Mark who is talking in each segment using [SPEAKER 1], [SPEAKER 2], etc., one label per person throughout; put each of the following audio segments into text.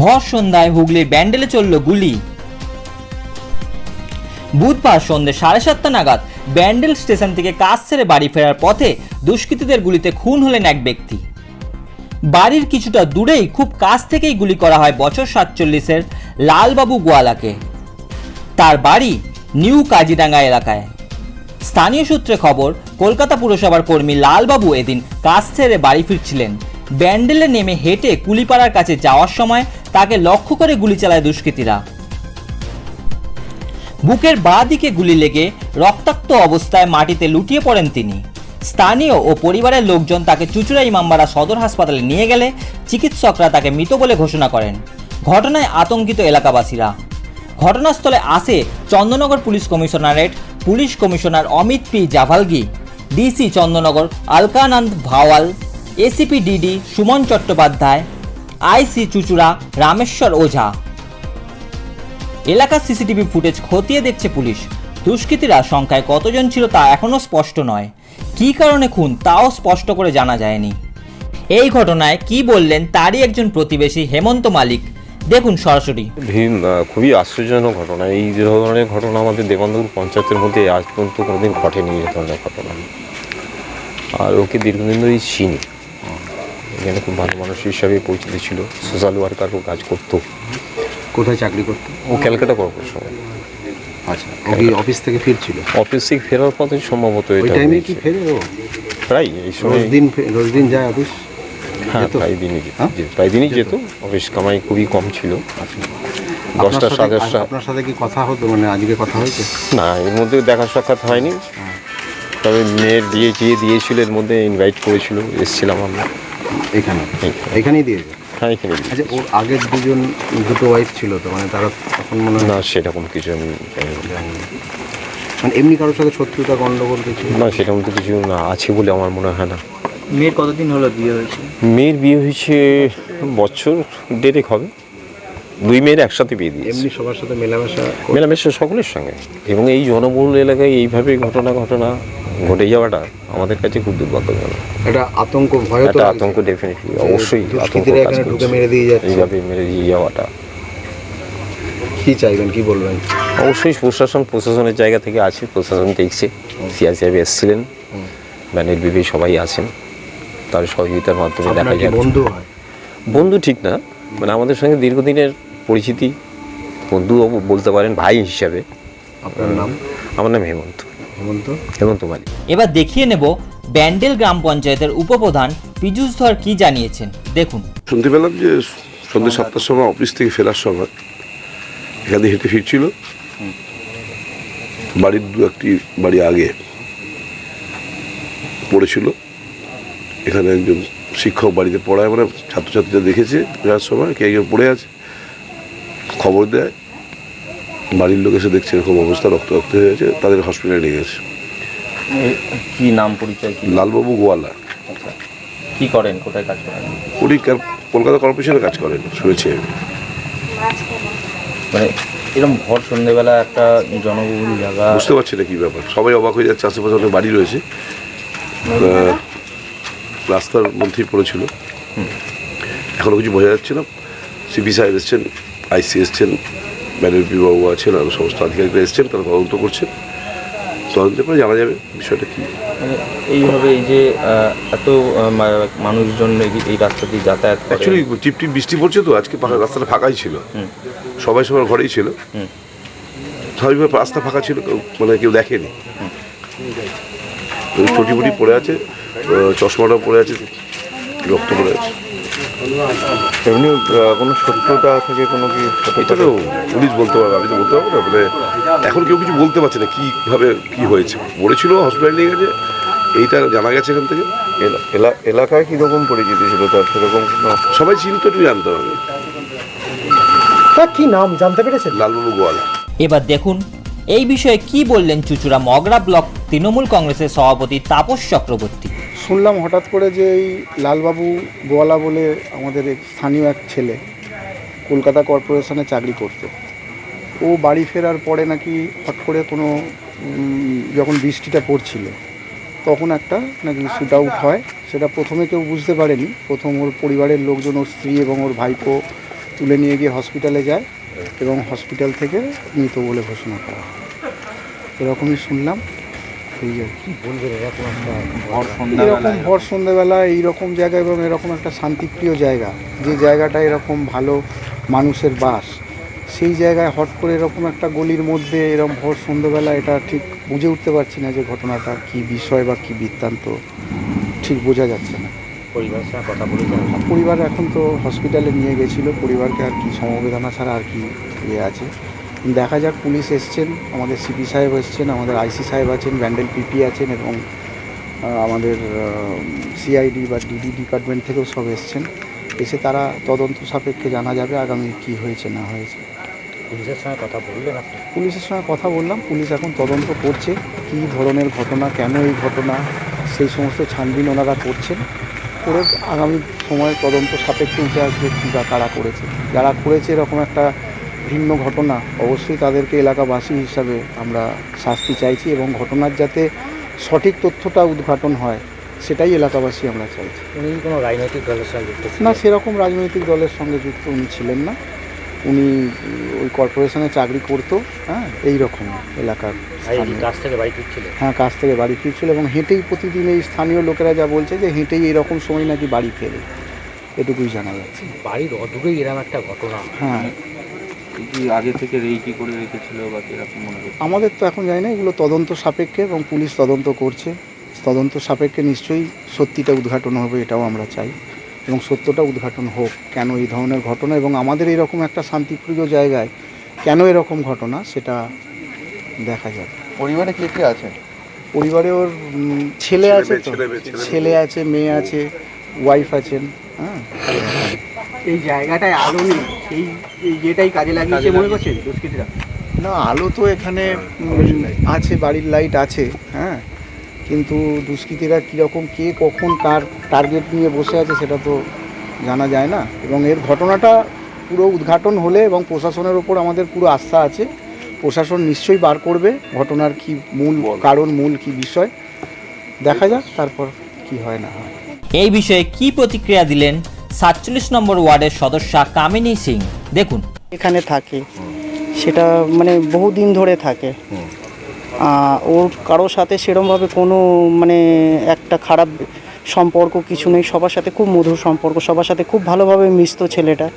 [SPEAKER 1] ভর সন্ধ্যায় হুগলির ব্যান্ডেলে চলল গুলি। বুধবার সন্ধ্যে সাড়ে সাতটা নাগাদ ব্যান্ডেল স্টেশন থেকে কাজ ছেড়ে বাড়ি ফেরার পথে দুষ্কৃতীদের গুলিতে খুন হলেন এক ব্যক্তি। বাড়ির কিছুটা দূরেই খুব কাছ থেকেই গুলি করা হয় বছর সাতচল্লিশের লালবাবু গোয়ালাকে। তার বাড়ি নিউ কাজিডাঙ্গা এলাকায়। স্থানীয় সূত্রে খবর, কলকাতা পুরসভার কর্মী লালবাবু এদিন কাজ ছেড়ে বাড়ি ফিরছিলেন। ব্যান্ডেলে নেমে হেঁটে কুলিপাড়ার কাছে যাওয়ার সময় তাকে লক্ষ্য করে গুলি চালায় দুষ্কৃতীরা। বুকের বাঁ দিকে গুলি লেগে রক্তাক্ত অবস্থায় মাটিতে লুটিয়ে পড়েন তিনি। স্থানীয় ও পরিবারের লোকজন তাকে চুচুড়া ইমামবাড়া সদর হাসপাতালে নিয়ে গেলে চিকিৎসকরা তাকে মৃত বলে ঘোষণা করেন। ঘটনায় আতঙ্কিত এলাকাবাসীরা। ঘটনাস্থলে আসে Chandannagar police commissionerate, police commissioner Amit P Javalgi, DC Chandannagar Alakananda Bhawal, ACP DD Suman Chattopadhyay IC Chuchura, Rameshwar Ojha. এলাকার সিসিটিভি ফুটেজ খতিয়ে দেখছে পুলিশ। দুষ্কৃতীরা সংখ্যায় কতজন ছিল তা এখনও স্পষ্ট নয়। কী কারণে খুন তাও স্পষ্ট করে জানা যায়নি। এই ঘটনায় কি বললেন তারই একজন প্রতিবেশী হেমন্ত মালিক? দেখুন সরাসরি।
[SPEAKER 2] ভীম খুবই আশ্চর্যজনক ঘটনা। এই ধরনের ঘটনা আমাদের দেবন্দপুর পঞ্চায়েতের মধ্যে আজ পর্যন্ত কোনোদিন ঘটেনি, এই ধরনের ঘটনা। আর ওকে দীর্ঘদিন ধরেই চিনি। এখানে খুব ভালো মানুষ হিসাবে পরিচিত ছিল। সোশ্যাল ওয়ার্কারও কাজ করতো।
[SPEAKER 3] কোথায় চাকরি করতো?
[SPEAKER 2] ও ক্যালকাটা কর্পোরেশনে
[SPEAKER 3] আচ্ছা ও কি অফিস থেকে ফিরছিল?
[SPEAKER 2] অফিস থেকে ফেরার পথে সম্ভবত এটা
[SPEAKER 3] টাইমে কি ফেরে ও?
[SPEAKER 2] প্রায় এই সময়
[SPEAKER 3] দিন রোজ দিন যায় অফিস?
[SPEAKER 2] হ্যাঁ প্রায় দিনই
[SPEAKER 3] হ্যাঁ?
[SPEAKER 2] প্রায় দিনই যেত। অফিস কামাই খুবই কম ছিল।
[SPEAKER 3] আচ্ছা।
[SPEAKER 2] দশটা সাড়ে দশটা
[SPEAKER 3] আপনার সাথে কি কথা হতো? মানে আজকে কথা হয়েছে?
[SPEAKER 2] না এর মধ্যে দেখা সাক্ষাৎ হয়নি। তবে মেয়ের বিয়ে দিয়েছিল এর মধ্যে ইনভাইট করেছিল এসেছিলাম আমরা।
[SPEAKER 3] এখানে। এখানেই দিয়েছে
[SPEAKER 2] হ্যাঁ এখানে।
[SPEAKER 3] আচ্ছা ওর আগের দুজন দুটো ওয়াইফ ছিল তো মানে তারা তখন মনে হয়
[SPEAKER 2] না সেরকম কিছু আমি জানি
[SPEAKER 3] জানি না। মানে এমনি কারোর সাথে শত্রুতা গন্ডগোল কিছু?
[SPEAKER 2] না সেরকম তো কিছু না আছে বলে আমার মনে হয় না।
[SPEAKER 1] মেয়ের কতদিন হলো বিয়ে হয়েছে?
[SPEAKER 2] মেয়ের বিয়ে হয়েছে বছর দেড়েক হবে। দুই মেয়ের একসাথে বিয়ে দিয়েছে।
[SPEAKER 3] এমনি সবার সাথে মেলামেশা করে-
[SPEAKER 2] মেলামেশা সকলের সঙ্গে। এবং এই জনবহুল এলাকায় এইভাবে ঘটনা ঘটনা ঘটে যাওয়াটা আমাদের কাছে খুব দুর্ভাগ্যজনক।
[SPEAKER 3] একটা আতঙ্ক ভয় তো
[SPEAKER 2] একটা আতঙ্ক ডেফিনেটলি অবশ্যই আতঙ্ক
[SPEAKER 3] ঢুকে মেরে দিয়ে যাচ্ছে।
[SPEAKER 2] এইভাবে মেরে দিয়ে যাওয়াটা।
[SPEAKER 3] কি চাইবেন কি বলবেন?
[SPEAKER 2] অবশ্যই প্রশাসন প্রশাসনের জায়গা থেকে আছে প্রশাসন দেখছে। সিআর সাহেব এসেছিলেন। ব্যানের বিবি সবাই আছেন। তার সহযোগিতার মাধ্যমে দেখা যায়
[SPEAKER 3] বন্ধু হয়?
[SPEAKER 2] বন্ধু ঠিক না। মানে আমাদের সঙ্গে দীর্ঘদিনের পরিচিতি। বন্ধু বলতে পারেন ভাই হিসাবে।
[SPEAKER 3] আপনার নাম?
[SPEAKER 2] আমার নাম হেমন্ত।
[SPEAKER 3] হেমন্ত।
[SPEAKER 2] মালিক।
[SPEAKER 1] এবার দেখিয়ে নেব ব্যান্ডেল গ্রাম পঞ্চায়েতের উপপ্রধান পীযূষ ধর কি জানিয়েছেন। দেখুন।
[SPEAKER 4] শুনতে পেলাম যে সন্ধ্যে সাতটার সময় অফিস থেকে ফেরার সময় এখানে হেঁটে ফিরছিল। বাড়ির দু একটি বাড়ি আগে পড়েছিল। এখানে একজন শিক্ষক বাড়িতে পড়ায় মানে ছাত্রছাত্রীরা দেখেছে ফেরার সময় কে একজন পড়ে আছে খবর দেয়। বাড়ির লোক এসে দেখছে এরকম অবস্থা রক্ত রক্ত হয়ে গেছে তাদের হসপিটালে নিয়ে গেছে।
[SPEAKER 1] কি নাম পরিচয় কি?
[SPEAKER 4] লালবাবু গোয়ালা।
[SPEAKER 1] কি করেন? কোথায় কাজ করেন?
[SPEAKER 4] উনি কলকাতা কর্পোরেশনে কাজ করেন শুনেছি আমি।
[SPEAKER 5] মানে এরকম ভর সন্ধ্যেবেলা একটা জনবহুল জায়গা।
[SPEAKER 4] বুঝতে পারছি না কি ব্যাপার। সবাই অবাক হয়ে যাচ্ছে আশেপাশে অনেক বাড়ি রয়েছে। রাস্তার মধ্যেই পড়েছিল। এখনও কিছু বোঝা যাচ্ছে না। সিপি সাহেব এসছেন আইসি এসছেন ব্যানার্পি বাবু আছেন আরও সমস্ত আধিকারিকরা এসছেন তারা তদন্ত করছেন। তদন্তের পরে জানা যাবে বিষয়টা কী।
[SPEAKER 5] মানে এইভাবে এই যে এত মানুষজন এই- রাস্তা দিয়ে যাতায়াত
[SPEAKER 4] অ্যাকচুয়ালি টিপ টিপ বৃষ্টি পড়ছে তো আজকে রাস্তাটা ফাঁকাই ছিল। সবাই সবার ঘরেই ছিল। স্বাভাবিকভাবে রাস্তা ফাঁকা ছিল মানে কেউ দেখেনি। ওই চটি ফুটি পড়ে আছে চশমাটাও পড়ে আছে রক্ত পড়ে আছে।
[SPEAKER 2] এমনি কোনো শত্রুতা থেকে কোনো কি
[SPEAKER 4] এটা তো পুলিশ বলতে পারবে আমি তো বলতে পারব না মানে এখন কেউ কিছু বলতে পারছে না কীভাবে কী হয়েছে। পড়েছিল হসপিটালে নিয়ে গেছে এইটা জানা গেছে এখান থেকে।
[SPEAKER 2] এলাকায় কীরকম পরিচিতি ছিল তার? সেরকম কোনো
[SPEAKER 4] সবাই চিনতো একটু জানতাম আমি
[SPEAKER 6] তা কি নাম জানতে পেরেছেন?
[SPEAKER 4] লালবাবু গোয়ালা।
[SPEAKER 1] এবার দেখুন এই বিষয়ে কি বললেন চুচুড়া মগরা ব্লক তৃণমূল কংগ্রেসের সভাপতি তাপস চক্রবর্তী?
[SPEAKER 6] শুনলাম হঠাৎ করে যে এই লালবাবু গোয়ালা বলে আমাদের এক স্থানীয় এক ছেলে কলকাতা কর্পোরেশনে চাকরি করতো। ও বাড়ি ফেরার পরে নাকি হট করে কোনো যখন বৃষ্টিটা পড়ছিল, তখন একটা নাকি শ্যুট আউট হয়। সেটা প্রথমে কেউ বুঝতে পারেনি। প্রথম ওর পরিবারের লোকজন, ওর স্ত্রী এবং ওর ভাইপো তুলে নিয়ে গিয়ে হসপিটালে যায় এবং হসপিটাল থেকে মৃত বলে ঘোষণা করা এরকমই শুনলাম। এই আর কি এরকম ভর সন্ধ্যেবেলা এইরকম জায়গা এবং এরকম একটা শান্তিপ্রিয় জায়গা যে জায়গাটা এরকম ভালো মানুষের বাস সেই জায়গায় হট করে এরকম একটা গলির মধ্যে এরকম ভর সন্ধ্যেবেলা এটা ঠিক বুঝে উঠতে পারছি না যে ঘটনাটা কি বিষয় বা কি বৃত্তান্ত ঠিক বোঝা যাচ্ছে না।
[SPEAKER 5] পরিবারের সঙ্গে কথা বলেছেন
[SPEAKER 6] পরিবার এখন তো হসপিটালে নিয়ে গেছিল পরিবারকে আর কি সমবেদনা ছাড়া আর কি ইয়ে আছে। দেখা যাক পুলিশ এসছেন আমাদের সিপি সাহেব এসছেন আমাদের আইসি সাহেব আছেন ব্যান্ডেল পিপি আছেন এবং আমাদের সিআইডি বা ডিডি ডিপার্টমেন্ট থেকেও সব এসছেন। এসে তারা তদন্ত সাপেক্ষে জানা যাবে আগামী কি হয়েছে না হয়েছে।
[SPEAKER 5] পুলিশের সঙ্গে কথা বললেন আপনি?
[SPEAKER 6] পুলিশের সঙ্গে কথা বললাম পুলিশ এখন তদন্ত করছে কী ধরনের ঘটনা কেন এই ঘটনা সেই সমস্ত ছানবিন ওনারা করছেন। করে আগামী সময়ে তদন্ত সাপেক্ষে উঠে আসবে কী বা কারা করেছে। যারা করেছে এরকম একটা ভিন্ন ঘটনা অবশ্যই তাদেরকে এলাকাবাসী হিসাবে আমরা শাস্তি চাইছি এবং ঘটনার যাতে সঠিক তথ্যটা উদ্ঘাটন হয় সেটাই এলাকাবাসী আমরা চাইছি।
[SPEAKER 5] উনি কোনো রাজনৈতিক দলের সঙ্গে
[SPEAKER 6] না সেরকম রাজনৈতিক দলের সঙ্গে যুক্ত উনি ছিলেন না। উনি ওই কর্পোরেশনে চাকরি করতো হ্যাঁ এই রকম এলাকার
[SPEAKER 5] কাজ থেকে বাড়ি ফিরছিলেন
[SPEAKER 6] হ্যাঁ কাজ থেকে বাড়ি ফিরছিল এবং হেঁটেই প্রতিদিন এই স্থানীয় লোকেরা যা বলছে যে হেঁটেই এরকম সময় নাকি বাড়ি ফেরে এটুকুই জানা যাচ্ছে।
[SPEAKER 5] বাড়ির অদূরেই এরকম একটা ঘটনা।
[SPEAKER 6] হ্যাঁ
[SPEAKER 5] কি আগে থেকে রেইকি করে রেখেছিল বা কীরকম মনে করছে
[SPEAKER 6] আমাদের তো এখন জানি না এগুলো তদন্ত সাপেক্ষে এবং পুলিশ তদন্ত করছে। তদন্ত সাপেক্ষে নিশ্চয়ই সত্যিটা উদ্ঘাটন হবে এটাও আমরা চাই। এবং সত্যটা উদ্ঘাটন হোক কেন এই ধরনের ঘটনা এবং আমাদের এরকম একটা শান্তিপ্রিয় জায়গায় কেন এরকম ঘটনা সেটা দেখা যাবে
[SPEAKER 3] পরিবারে কে কে আছে?
[SPEAKER 6] পরিবারে ওর উম, ছেলে আছে তো।
[SPEAKER 4] ছেলে
[SPEAKER 6] আছে মেয়ে আছে ওয়াইফ আছেন হ্যাঁ।
[SPEAKER 7] এই জায়গাটায় আলো নেই সেই এই যেটাই কাজে লাগিয়েছে মনে করছেন দুষ্কৃতীরা?
[SPEAKER 6] না আলো তো এখানে আছে বাড়ির লাইট আছে হ্যাঁ? কিন্তু দুষ্কৃতীরা কীরকম কে কখন কার টার্গেট নিয়ে বসে আছে সেটা তো জানা যায় না। এবং এর ঘটনাটা পুরো উদ্ঘাটন হলে এবং প্রশাসনের ওপর আমাদের পুরো আস্থা আছে। প্রশাসন নিশ্চয়ই বার করবে ঘটনার কি মূল কারণ মূল কি বিষয়। দেখা যাক তারপর কি হয় না হয়।
[SPEAKER 1] এই বিষয়ে কি প্রতিক্রিয়া দিলেন সাতচল্লিশ নম্বর ওয়ার্ডের সদস্যা কামিনী সিং। দেখুন।
[SPEAKER 7] এখানে থাকে। সেটা মানে বহুদিন ধরে থাকে। ওর কারোর সাথে সেরমভাবে কোনো মানে একটা খারাপ সম্পর্ক কিছু নেই। সবার সাথে খুব মধুর সম্পর্ক। সবার সাথে খুব ভালোভাবে মিশতো ছেলেটা।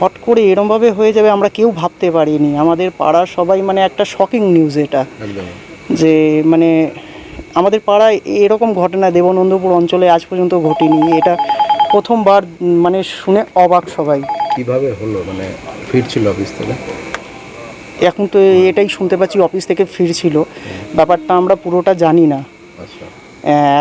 [SPEAKER 7] হট করে এরমভাবে হয়ে যাবে আমরা কেউ ভাবতে পারিনি। আমাদের পাড়ার সবাই মানে একটা শকিং নিউজ এটা। যে মানে আমাদের পাড়ায় এরকম ঘটনা দেবনন্দপুর অঞ্চলে আজ পর্যন্ত ঘটেনি। এটা প্রথমবার মানে শুনে অবাক সবাই।
[SPEAKER 3] কীভাবে হলো? মানে ফিরছিল অফিস থেকে?
[SPEAKER 7] এখন তো এটাই শুনতে পাচ্ছি অফিস থেকে ফিরছিল। ব্যাপারটা আমরা পুরোটা জানি না।
[SPEAKER 3] আচ্ছা।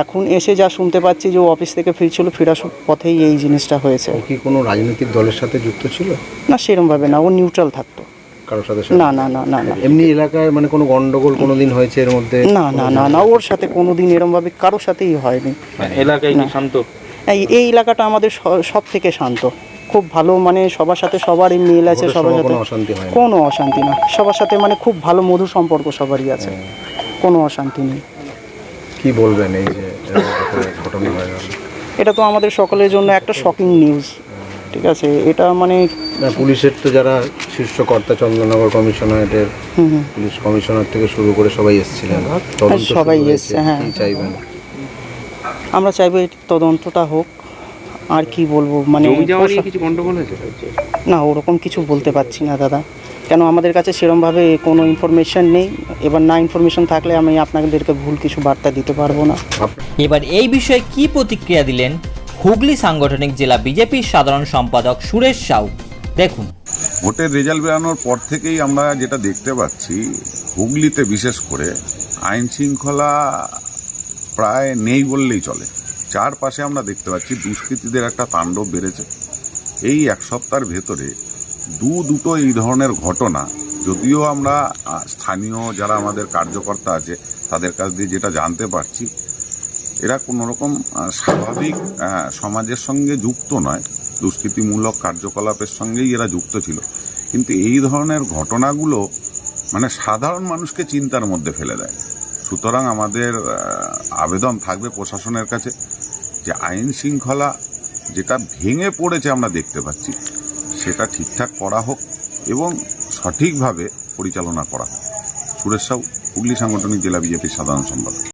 [SPEAKER 7] এখন এসে যা শুনতে পাচ্ছি যে ও অফিস থেকে ফিরছিল ফেরার পথেই এই জিনিসটা হয়েছে।
[SPEAKER 3] কি কোনো রাজনৈতিক দলের সাথে যুক্ত ছিল?
[SPEAKER 7] না সেরমভাবে না ও নিউট্রাল থাকতো।
[SPEAKER 3] কারোর সাথে
[SPEAKER 7] না না না না না।
[SPEAKER 3] এমনি এলাকায় মানে কোনো গন্ডগোল কোনো দিন হয়েছে এর মধ্যে?
[SPEAKER 7] না না না না ওর সাথে কোনো দিন এরমভাবে কারোর সাথেই হয়নি।
[SPEAKER 5] এলাকায় কি
[SPEAKER 7] না।
[SPEAKER 5] শান্ত?
[SPEAKER 7] এই এই এলাকাটা আমাদের সব থেকে শান্ত। খুব ভালো মানে সবার সাথে সবারই মিল আছে সবার সাথে
[SPEAKER 3] কোনো অশান্তি না
[SPEAKER 7] কোনো অশান্তি না। সবার সাথে মানে খুব ভালো মধুর সম্পর্ক সবারই আছে। কোনো অশান্তি নেই।
[SPEAKER 3] কি বলবেন এই যে ঘটনা হয়ে গেল?
[SPEAKER 7] এটা তো আমাদের সকলের জন্য একটা শকিং নিউজ ঠিক আছে? এটা মানে
[SPEAKER 3] পুলিশের তো যারা শীর্ষ কর্তা চন্দ্রনগর
[SPEAKER 7] কমিশনারের
[SPEAKER 3] পুলিশ কমিশনার থেকে শুরু করে সবাই এসেছিলেন। তদন্ত
[SPEAKER 7] সবাই। এসছে, হ্যাঁ।
[SPEAKER 3] চাইবেন?
[SPEAKER 7] আমরা চাইব এই তদন্তটা হোক আর কি বলব মানে
[SPEAKER 5] কিছু গন্ডগোল হয়েছে
[SPEAKER 7] না ওরকম কিছু বলতে পারছি না দাদা। কেন আমাদের কাছে সেরমভাবে কোনো ইনফরমেশন নেই। এবার না ইনফরমেশন থাকলে আমি আপনাদেরকে ভুল কিছু বার্তা দিতে পারব না।
[SPEAKER 1] এবার এই বিষয়ে কি প্রতিক্রিয়া দিলেন হুগলি সাংগঠনিক জেলা বিজেপির সাধারণ সম্পাদক সুরেশ সাউ? দেখুন।
[SPEAKER 8] ভোটের রেজাল্ট বেরানোর পর থেকেই আমরা যেটা দেখতে পাচ্ছি হুগলিতে বিশেষ করে আইন শৃঙ্খলা প্রায় নেই বললেই চলে। চারপাশে আমরা দেখতে পাচ্ছি দুষ্কৃতীদের একটা তাণ্ডব বেড়েছে। এই এক সপ্তাহের ভেতরে দু দুটো এই ধরনের ঘটনা, যদিও আমরা স্থানীয় যারা আমাদের কার্যকর্তা আছে, তাদের কাছ দিয়ে যেটা জানতে পারছি, এরা কোনো রকম স্বাভাবিক সমাজের সঙ্গে যুক্ত নয়। দুষ্কৃতিমূলক কার্যকলাপের সঙ্গেই এরা যুক্ত ছিল। কিন্তু এই ধরনের ঘটনাগুলো মানে সাধারণ মানুষকে চিন্তার মধ্যে ফেলে দেয়। সুতরাং আমাদের আবেদন থাকবে প্রশাসনের কাছে যে আইন শৃঙ্খলা যেটা ভেঙে পড়েছে আমরা দেখতে পাচ্ছি, সেটা ঠিকঠাক করা হোক এবং সঠিকভাবে পরিচালনা করা হোক। সুরেশ সাউ, হুগলি সাংগঠনিক জেলা বিজেপির সাধারণ সম্পাদক।